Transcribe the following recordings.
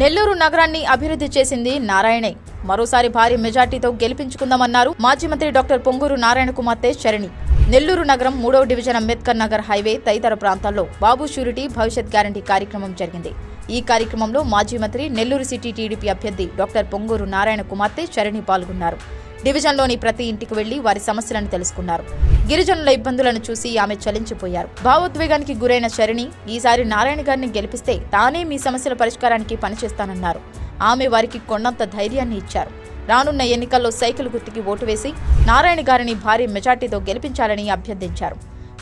నెల్లూరు నగరాన్ని అభివృద్ధి చేసింది నారాయణే. మరోసారి భారీ మెజార్టీతో గెలిపించుకుందామన్నారు మాజీ మంత్రి డాక్టర్ పొంగూరు నారాయణ కుమార్తె శరణి నెల్లూరు నగరం మూడవ డివిజన్ అంబేద్కర్ నగర్ హైవే తదితర ప్రాంతాల్లో బాబు షూరిటీ భవిష్యత్ గ్యారంటీ కార్యక్రమం జరిగింది. ఈ కార్యక్రమంలో మాజీ మంత్రి నెల్లూరు సిటీ టీడీపీ అభ్యర్థి డాక్టర్ పొంగూరు నారాయణ కుమార్తె శరణి పాల్గొన్నారు. డివిజన్లోని ప్రతి ఇంటికి వెళ్ళి వారి సమస్యలను తెలుసుకున్నారు. గిరిజనుల ఇబ్బందులను చూసి ఆమె చలించిపోయారు. భావోద్వేగానికి గురైన శరణి ఈసారి నారాయణ గారిని గెలిపిస్తే తానే మీ సమస్యల పరిష్కారానికి పనిచేస్తానన్నారు. ఆమె వారికి కొండంత ధైర్యాన్ని ఇచ్చారు. రానున్న ఎన్నికల్లో సైకిల్ గుర్తుకి ఓటు వేసి నారాయణ గారిని భారీ మెజార్టీతో గెలిపించాలని అభ్యర్థించారు.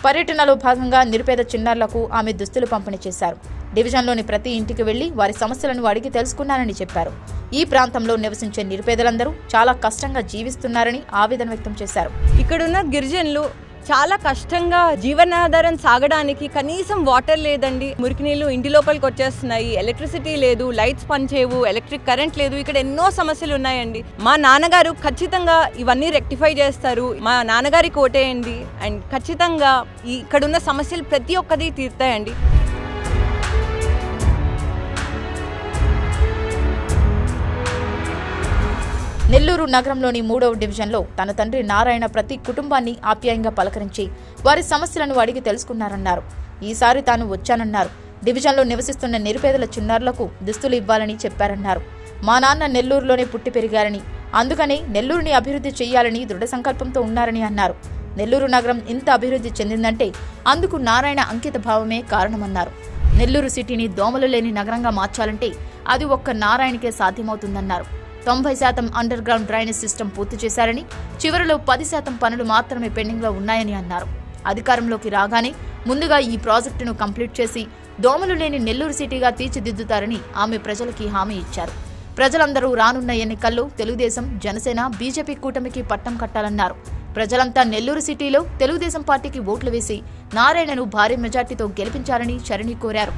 పర్యటనలో భాగంగా నిరుపేద చిన్నారులకు ఆమె దుస్తులు పంపిణీ చేశారు. డివిజన్లోని ప్రతి ఇంటికి వెళ్ళి వారి సమస్యలను అడిగి తెలుసుకున్నానని చెప్పారు. ఈ ప్రాంతంలో నివసించే నిరుపేదలందరూ చాలా కష్టంగా జీవిస్తున్నారని ఆవేదన వ్యక్తం చేశారు. ఇక్కడున్న గిరిజనులు చాలా కష్టంగా జీవనాధారం సాగడానికి కనీసం వాటర్ లేదండి. మురికి నీళ్ళు ఇంటి లోపలికి వచ్చేస్తున్నాయి. ఎలక్ట్రిసిటీ లేదు లైట్స్ పనిచేయవు ఎలక్ట్రిక్ కరెంట్ లేదు. ఇక్కడ ఎన్నో సమస్యలు ఉన్నాయండి. మా నాన్నగారు ఖచ్చితంగా ఇవన్నీ రెక్టిఫై చేస్తారు. మా నాన్నగారికి ఓటేయండి. అండ్ ఖచ్చితంగా ఇక్కడున్న సమస్యలు ప్రతి ఒక్కటి తీరుతాయండి. నెల్లూరు నగరంలోని మూడవ డివిజన్లో తన తండ్రి నారాయణ ప్రతి కుటుంబాన్ని ఆప్యాయంగా పలకరించి వారి సమస్యలను అడిగి తెలుసుకున్నారన్నారు. ఈసారి తాను వచ్చానన్నారు. డివిజన్లో నివసిస్తున్న నిరుపేదల చిన్నారులకు దుస్తులు ఇవ్వాలని చెప్పారన్నారు. మా నాన్న నెల్లూరులోనే పుట్టి పెరిగారని అందుకనే నెల్లూరుని అభివృద్ధి చేయాలని దృఢ సంకల్పంతో ఉన్నారని అన్నారు. నెల్లూరు నగరం ఇంత అభివృద్ధి చెందిందంటే అందుకు నారాయణ అంకిత భావమే కారణమన్నారు. నెల్లూరు సిటీని దోమలు లేని నగరంగా మార్చాలంటే అది ఒక్క నారాయణకే సాధ్యమవుతుందన్నారు. తొంభై శాతం అండర్ గ్రౌండ్ డ్రైనేజ్ సిస్టమ్ పూర్తి చేశారని చివరిలో పది శాతం పనులు మాత్రమే పెండింగ్లో ఉన్నాయని అన్నారు. అధికారంలోకి రాగానే ముందుగా ఈ ప్రాజెక్టును కంప్లీట్ చేసి దోమలు లేని నెల్లూరు సిటీగా తీర్చిదిద్దుతారని ఆమె ప్రజలకి హామీ ఇచ్చారు. ప్రజలందరూ రానున్న ఎన్నికల్లో తెలుగుదేశం జనసేన బీజేపీ కూటమికి పట్టం కట్టాలన్నారు. ప్రజలంతా నెల్లూరు సిటీలో తెలుగుదేశం పార్టీకి ఓట్లు వేసి నారాయణను భారీ మెజార్టీతో గెలిపించాలని చరణి కోరారు.